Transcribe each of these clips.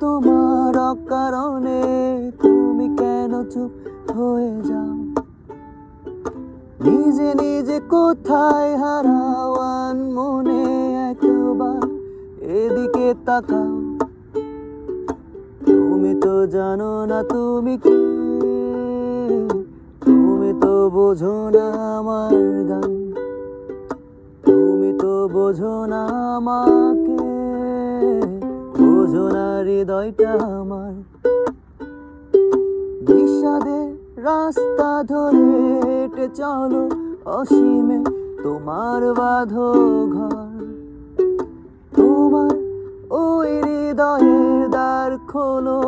তোমার কারণে তুমি কেন চুপ হয়ে যাও? নিজে নিজে কোথায় হারাওয়ান মনে একবার? এদিকে তাকাও। তুমি তো জানো না তুমি কি। তুমি তো বোঝো না আমার গান। তুমি তো বোঝো না আমাকে। বোঝো না হৃদয়টা আমার। বিষাদের রাস্তা ধরে চলো অসীমে তোমার বাঁধো ঘর তোমার ওই হৃদয়ের দ্বার খোলো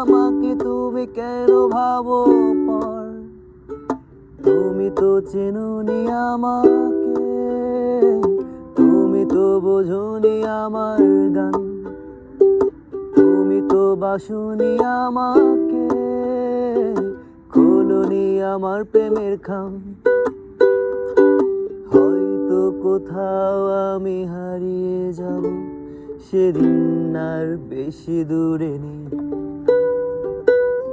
আমাকে, তুমি কেন ভাবো পর? তুমি তো চেনুনি আমাকে, তুমি তো বোঝনি আমার গান। তো বাসনি আমাকে, খোলনি আমার প্রেমের খাম। হয়তো কোথাও আমি হারিয়ে যাব, সেদিন আর বেশি দূরে নেই।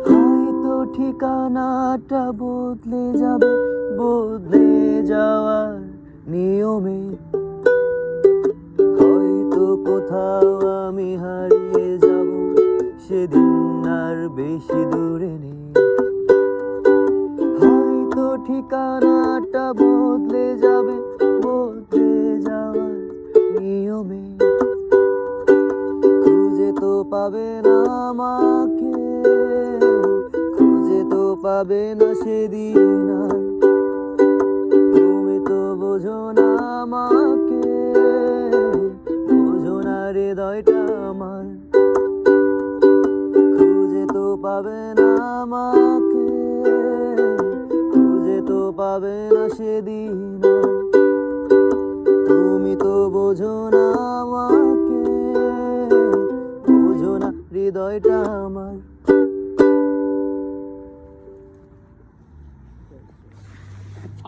হয়তো ঠিকানাটা বদলে যাবে, বদলে যাওয়ার নিয়মে। হয়তো কোথাও আমি হারিয়ে সেদিন আর বেশি দূরে নেই। হয়তো ঠিকানাটা বদলে যাবে, বদলে যাওয়ার নিয়মে। খুঁজে তো পাবে না আমাকে, খুঁজে তো পাবে না সেদিন আর। তুমি তো বোঝো না আমাকে, বোঝো না হৃদয়টা আমার। তো পাবে না আমাকে, খুঁজে তো পাবে না সেদিন। তুমি তো বোঝো না আমাকে, বোঝো না হৃদয়টা আমার।